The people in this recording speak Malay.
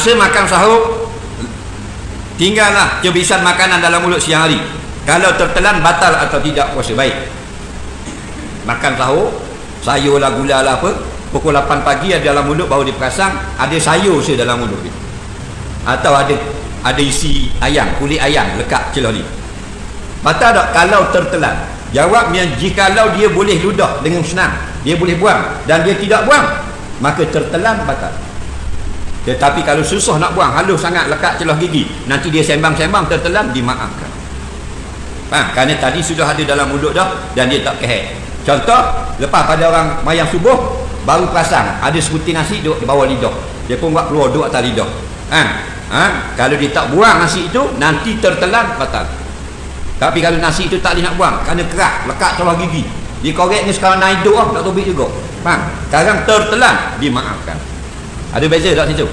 masa makan sahur tinggallah kebiasaan makanan dalam mulut siang hari. Kalau tertelan batal atau tidak puasa. Baik. Makan sahur sayur lah gula lah apa pukul 8 pagi ada dalam mulut baru diperasan ada sayur saya dalam mulut. Dia. atau ada ada isi ayam kulit ayam lekat celah ni batal tak? Kalau tertelan. Jawabnya jikalau dia boleh ludah dengan senang dia boleh buang dan dia tidak buang maka tertelan batal tetapi kalau susah nak buang halus sangat lekat celah gigi nanti dia sembang-sembang tertelan dimaafkan. Ha, kerana tadi sudah ada dalam mulut dah dan dia tak kehek contoh lepas pada orang mayang subuh baru perasan ada sebutir nasi duduk di bawah lidah. Dia pun buat keluar duduk atas lidah. Ha? Ha? kalau dia tak buang nasi itu nanti tertelan batal. Tapi kalau nasi itu tak boleh nak buang kerana keras lekat celah gigi dia korek ni sekarang naik duduk tak tobik juga. Faham sekarang tertelan dimaafkan ada beza tak situ